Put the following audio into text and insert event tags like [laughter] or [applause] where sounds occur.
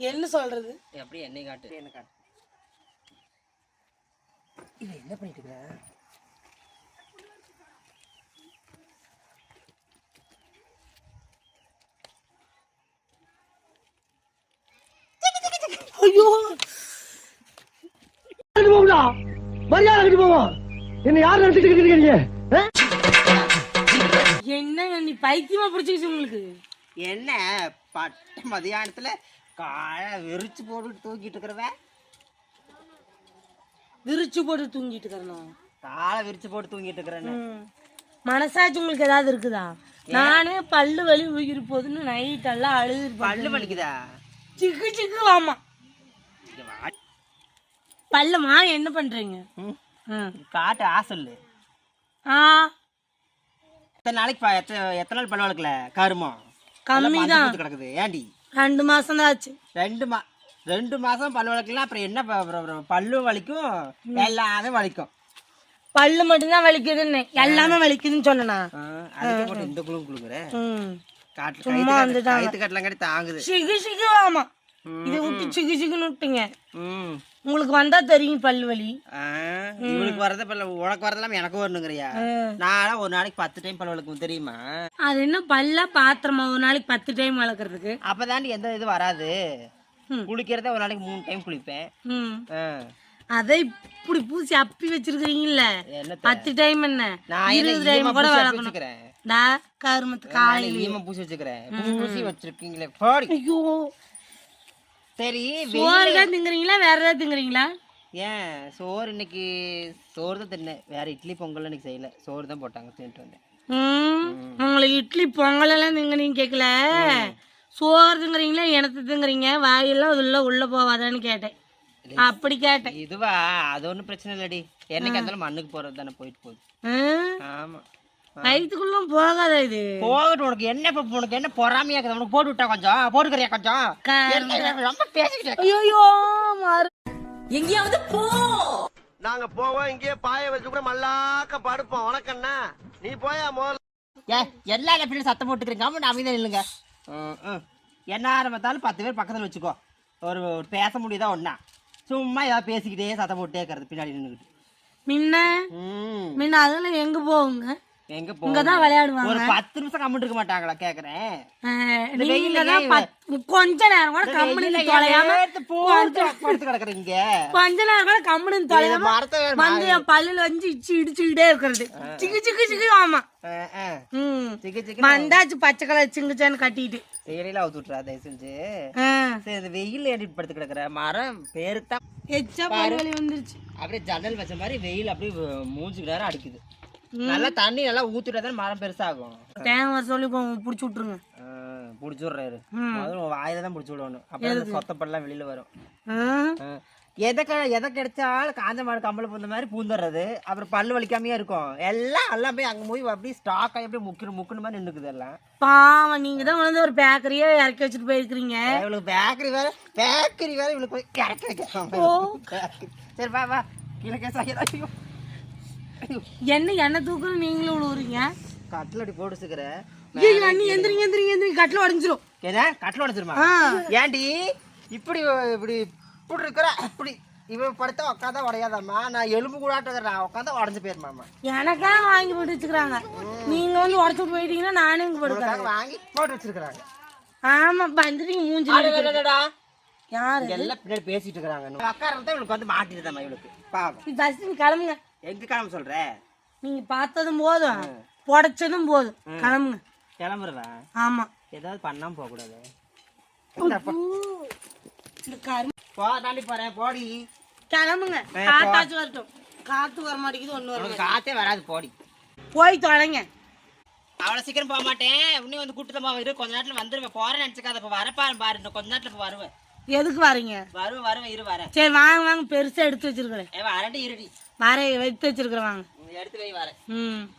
என்ன சொல்றது? எப்படி எண்ணெய் காட்டு. என்ன காட்டு. இல்ல என்ன பண்ணிட்டு இருக்கிற ஐயோ. மரியாதை கட்டி போவோம் என்ன யார் நினைச்சிட்டு இருக்கீங்க என்னங்க நீ பைத்தியமா பிடிச்சிக்கிச்சு உங்களுக்கு என்ன பட்ட மதியானத்துல காலை விரிச்சு போட்டு தூக்கிட்டு இருக்கிறவ? விரிச்சு போட்டு தூங்கிட்டு இருக்கணும் காலை விரிச்சு போட்டு தூங்கிட்டு இருக்கிறேன்னு. மனசாட்சி உங்களுக்கு ஏதாவது இருக்குதா? நானே பல்லு வலி உயிர் போகுதுன்னு நைட் எல்லாம் அழுது பல்லு வலிக்குதா? சிக்கு சிக்கு வாமா. பல்லுமா என்ன பண்றீங்க. காட்டு ஆசல்லு ஆ. எத்தனை நாளைக்கு எத்தனை எத்தனை நாள் பல்லு வளர்க்கல? கருமோ கம்மி தான் கிடக்குது. ஏண்டி ரெண்டு மாசம் தான் ஆச்சு. ரெண்டு மா ரெண்டு மாசம் பல்லு வளர்க்கலாம் அப்புறம் என்ன பல்லும் வலிக்கும் எல்லாமே வலிக்கும். பல்லு மட்டும்தான் வலிக்குதுன்னு. எல்லாமே வலிக்குதுன்னு போட்டு இந்த குழு குழுங்குற ம். காட்டு சும்மா கைத்து வந்துட்டாங்க. கைத்து கட்டலாம் கட்டி தாங்குது. சிகு சிகு வாமா இதை விட்டு சிகு சிகுன்னு விட்டுங்க. உங்களுக்கு வந்தா தெரியும் பல்லு வலி இவளுக்கு வரத பல்ல உனக்கு வரதெல்லாம் எனக்கு வரணுங்கிறியா? ம். நானும் ஒரு நாளைக்கு பத்து டைம் பல் வளர்க்கும் தெரியுமா? அது என்ன பல்ல பாத்திரமா ஒரு நாளைக்கு பத்து டைம் வளர்க்கறதுக்கு? அப்பதாண்டி எந்த இது வராது. குளிக்கிறதே ஒரு நாளைக்கு மூணு டைம் குளிப்பேன். அதை இப்படி பூசி அப்பி வச்சிருக்கீங்கல்ல பத்து டைம் என்ன? நான் இருபது டைம் கூட வளர்க்கணும். டா கருமத்து நான் காலையில. பூசி வச்சுக்கிறேன்? பூசி வச்சிருக்கீங்களே ஐயோ. சரி சோறு தான் திங்குறீங்களா? வேற ஏதாவது திங்குறீங்களா? ஏன்? சோறு இன்னைக்கு சோறு தான் தின்னேன். வேற இட்லி பொங்கல் இன்னைக்கு செய்யல. சோறு தான் போட்டாங்க தின்ட்டு வந்தேன். உங்களுக்கு இட்லி பொங்கல் எல்லாம் திங்க நீங்க கேட்கல சோறு திங்குறீங்களா? எனத்து திங்குறீங்க? வாயெல்லாம் உள்ள உள்ள போவாதான்னு கேட்டேன். அப்படி கேட்டேன். இதுவா? அது ஒன்றும் பிரச்சனை இல்லடி. என்னைக்கு இருந்தாலும் மண்ணுக்கு போறது தானே போயிட்டு போகுது. ஆமா. வயித்துக்குள்ளும் போகாதா இது? போகட்டும் உனக்கு என்ன இப்ப உனக்கு என்ன பொறாமையா இருக்குது? உனக்கு போட்டு விட்டா கொஞ்சம்? போட்டுக்கிறியா கொஞ்சம்? என்ன ரொம்ப பேசிக்கிட்டேன் ஐயோ மாறு நாங்க போவோம் இங்கேயே பாய வச்சு கூட மல்லாக்க படுப்போம். வணக்கண்ணா நீ போயா முதல்ல ஏ எல்லா லெஃப்ட்லையும் சத்தம் போட்டுக்கிறீங்க. கம்மன் அமைதியா இல்லைங்க என்ன ஆரம்பித்தாலும் பத்து பேர் பக்கத்தில் வச்சுக்கோ. ஒரு ஒரு பேச முடியுதா ஒன்றா சும்மா ஏதாவது பேசிக்கிட்டே சத்தம் போட்டே இருக்கிறது பின்னாடி நின்றுக்கிட்டு முன்ன முன்ன அதெல்லாம் எங்க போகுங்க? எங்க இங்கதான் போக விளையாடுவாங்க. ஒரு பத்து நிமிஷம் கம்மிட்டு இருக்க மாட்டாங்களா? கேக்குறேன். தான் [laughs] கொஞ்ச நேரம் கூட கம்முனு தொலையாம போட்டு படுத்து கிடக்குறீங்க? கொஞ்ச நேரம் கூட கம்முனு தொலையாம வந்து என் பல்லுல வந்து இச்சு இடிச்சுக்கிட்டே இருக்கிறது. சிக்கு சிக்கு சிக்கு ஆமா. வந்தாச்சு பச்சை கலர் சிங்குச்சான்னு கட்டிட்டு. செயலில அவுத்து விட்டுறா தயவு செஞ்சு. சரி இந்த வெயில் படுத்து கிடக்குற? மரம் பேருத்தான் எச்சா பல்லு வலி வந்துருச்சு. அப்படியே ஜன்னல் வச்ச மாதிரி வெயில் அப்படியே மூஞ்சுக்கு நேரம் அடிக்குது. நல்லா தண்ணி நல்லா ஊத்திட்டா தான் மரம் பெருசாகும். தேங்காய் சொல்லி பிடிச்சி விட்டுருங்க. பிடிச்சி விட்றாரு ம். முதல்ல உன் வாயில தான் பிடிச்சி விடணும். அப்புறம் சொத்தப்படலாம் வெளியில வரும். எதை எதை கிடைச்சாலும் காஞ்ச மாடு கம்பளை பூந்த மாதிரி பூந்துடுறது. அப்புறம் பல்லு வலிக்காமையே இருக்கும். எல்லாம் எல்லாம் போய் அங்கே போய் அப்படியே ஸ்டாக் ஆகி அப்படியே முக்கிற முக்குன மாதிரி நின்றுக்குது எல்லாம். பாவம் நீங்க தான் வந்து ஒரு பேக்கரியே இறக்கி வச்சுட்டு போயிருக்கிறீங்க. இவளுக்கு பேக்கரி வேற பேக்கரி வேற இவளுக்கு போய் இறக்கி வைக்கிறாங்க. சரி வா வா. கீழே கேஸ் ஐயோ ஐயோ. என்ன என்ன தூக்குன்னு நீங்களும் விழுவுறீங்க கட்டில் அப்படி போட்டு வச்சுக்கிற ஐயோ அண்ணி எந்திரிங்க எந்திரிங்க எந்திரிங்க கட்டில் உடஞ்சிரும். என்ன? கட்டில் உடச்சிருமா ஆ. ஏன்டி? இப்படி இப்படி இப்படி இருக்கிற இப்படி. இவ படுத்தா உட்காந்தா உடையாதாம்மா. நான் எலும்பு கூடாட்டு நான் உட்காந்தா உடஞ்சு போயிருமாம்மா எனக்காக வாங்கி போட்டு வச்சுக்கிறாங்க. நீங்க வந்து உடச்சு போயிட்டீங்கன்னா நானே இங்க உனக்காக வாங்கி போட்டு வச்சிருக்கிறாங்க. ஆமா வந்துட்டீங்க மூஞ்சி யாரு எல்லாம் பின்னாடி பேசிட்டு இருக்கிறாங்க. உட்காரம் தான் இவளுக்கு வந்து மாட்டிருதாம்மா இவளுக்கு. பாவம். ஃபர்ஸ்ட் கிளம்புங்க. எங்க கிளம்ப சொல்ற? நீங்க பார்த்ததும் போதும். புடைச்சதும் போதும். கிளம்புங்க. கிளம்புறதா? ஆமா. ஏதாவது பண்ணாம போக கூடாது இந்த கரு போ தாண்டி போறேன். போடி. கிளம்புங்க. காத்தாச்சும் வரட்டும். காத்து வர மாட்டேங்குது ஒண்ணு வர உனக்கு காத்தே வராது போடி. போய் தொலைங்க. அவ்வளவு சீக்கிரம் போக மாட்டேன். இன்னும் வந்து கூட்டமா இரு. கொஞ்ச நேரத்துல வந்துருவேன். போறேன் நினைச்சுக்காத இப்ப வரப்பாரு பாரு. இன்னும் கொஞ்ச நேரத்துல இப்ப வருவேன். எதுக்கு வரீங்க? வருவேன் வருவேன் இரு வரேன். சரி வாங்க வாங்க. பெருசா எடுத்து வச்சிருக்கிறேன். ஏ வரேன்டி இருடி. வர எடுத்து வச்சிருக்கிறேன் வாங்க. எடுத்து வை வரேன். ம்.